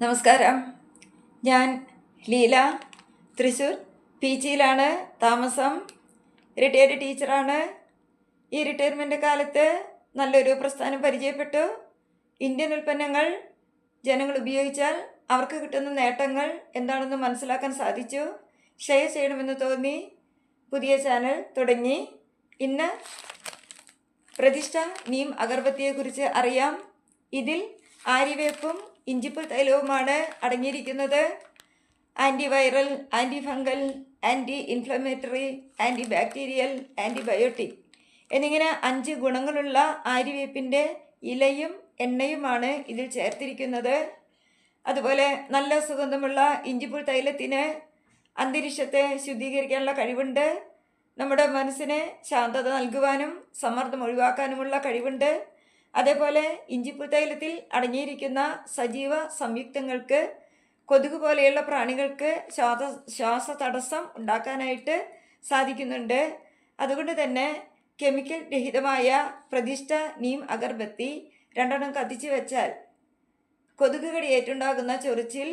നമസ്കാരം. ഞാൻ ലീല. തൃശ്ശൂർ പി ജിയിലാണ് താമസം. റിട്ടയർഡ് ടീച്ചറാണ്. ഈ റിട്ടയർമെന്റ് കാലത്ത് നല്ലൊരു പ്രസ്ഥാനം പരിചയപ്പെട്ടു. ഇന്ത്യൻ ഉൽപ്പന്നങ്ങൾ ജനങ്ങൾ ഉപയോഗിച്ചാൽ അവർക്ക് കിട്ടുന്ന നേട്ടങ്ങൾ എന്താണെന്ന് മനസ്സിലാക്കാൻ സാധിച്ചു. ഷെയർ ചെയ്യണമെന്ന് തോന്നി. പുതിയ ചാനൽ തുടങ്ങി. ഇന്ന് പ്രതിഷ്ഠ നീം അഗർബത്തിയെക്കുറിച്ച് അറിയാം. ഇതിൽ ആര്യവേപ്പും ഇഞ്ചിപ്പ് തൈലവുമാണ് അടങ്ങിയിരിക്കുന്നത്. Anti viral anti fungal anti inflammatory anti bacterial antibiotic എന്നിങ്ങനെ അഞ്ച് ഗുണങ്ങളുള്ള ആര്യവേപ്പിന്റെ ഇലയും എണ്ണയുമാണ് ഇതിൽ ചേർത്തിരിക്കുന്നത്. അതുപോലെ നല്ല സുഗന്ധമുള്ള ഇഞ്ചിപ്പുൾ തൈലത്തിന് അന്തരീക്ഷത്തെ ശുദ്ധീകരിക്കാനുള്ള കഴിവുണ്ട്. നമ്മുടെ മനസ്സിന് ശാന്തത നൽകുവാനും സമ്മർദ്ദം ഒഴിവാക്കാനുമുള്ള കഴിവുണ്ട്. അതേപോലെ ഇഞ്ചിപ്പുൾ തൈലത്തിൽ അടങ്ങിയിരിക്കുന്ന സജീവ സംയുക്തങ്ങൾക്ക് കൊതുക് പോലെയുള്ള പ്രാണികൾക്ക് ശ്വാസ ശ്വാസ തടസ്സം ഉണ്ടാക്കാനായിട്ട് സാധിക്കുന്നുണ്ട്. അതുകൊണ്ട് തന്നെ കെമിക്കൽ രഹിതമായ പ്രതിഷ്ഠ നീം അഗർബത്തി രണ്ടെണ്ണം കത്തിച്ച് വെച്ചാൽ കൊതുക് കടിയേറ്റുണ്ടാകുന്ന ചൊറിച്ചിൽ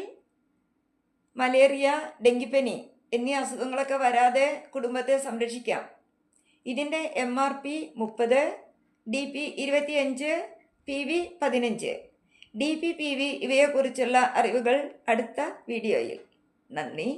മലേറിയ ഡെങ്കിപ്പനി എന്നീ അസുഖങ്ങളൊക്കെ വരാതെ കുടുംബത്തെ സംരക്ഷിക്കാം. ഇതിന്റെ എം ആർ പി മുപ്പത് ഡി പി ഇരുപത്തിയഞ്ച് പി വി പതിനഞ്ച്. ഡി പി പി വി ഇവയെക്കുറിച്ചുള്ള അറിവുകൾ അടുത്ത വീഡിയോയിൽ. നന്ദി.